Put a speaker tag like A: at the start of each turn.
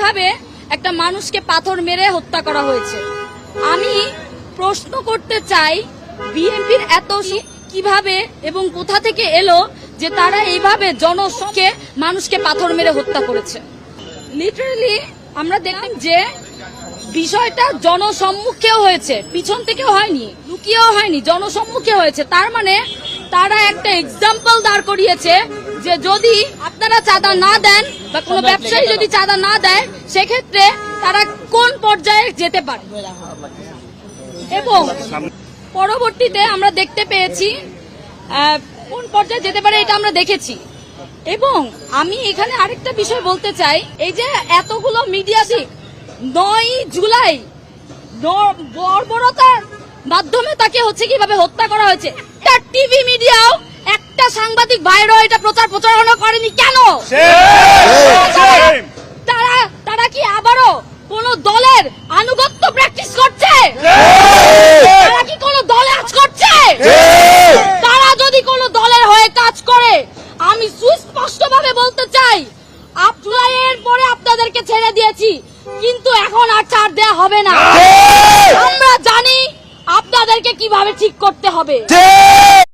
A: কীভাবে একটা মানুষকে পাথর মেরে হত্যা করা হয়েছে। আমি প্রশ্ন করতে চাই, বিএনপির এত কীভাবে এবং কোথা থেকে এলো যে তারা এইভাবে জনসংখ্যে মানুষকে পাথর মেরে হত্যা করেছে? লিটারালি আমরা দেখলাম যে বিষয়টা জনসম্মুখেও হয়েছে, পিছন থেকেও হয়নি, লুকিয়েও হয়নি, জনসম্মুখে হয়েছে। তার মানে তারা একটা এক্সাম্পল দাঁড় করিয়েছে যে যদি আপনারা চাঁদা না দেন বা কোনো ব্যবসায়ী যদি চাঁদা না দেয় সেক্ষেত্রে তারা কোন পর্যায়ে যেতে পারে? এবং পরবর্তীতে আমরা দেখতে পেয়েছি কোন পর্যায়ে যেতে পারে এটা আমরা দেখেছি। এবং আমি এখানে আরেকটা বিষয় বলতে চাই এই যে এতগুলো মিডিয়া দিক নয় জুলাই বর্বরতার মাধ্যমে তাকে হচ্ছে কীভাবে হত্যা করা হয়েছে? একটা টিভি মিডিয়াও সাংবাদিক ভাইরও এটা প্রচার প্রচারণা করেনি কেন? তারা তারা কি আবারও কোন দলের আনুগত্য প্র্যাকটিস করছে? তারা কি কোন দলে কাজ করছে? তারা যদি কোন দলের হয়ে কাজ করে আমি সুস্পষ্ট ভাবে বলতে চাই আপনার পরে আপনাদেরকে ছেড়ে দিয়েছি কিন্তু এখন আর ছাড় দেয়া হবে না। আমরা জানি আপনাদেরকে কীভাবে ঠিক করতে হবে।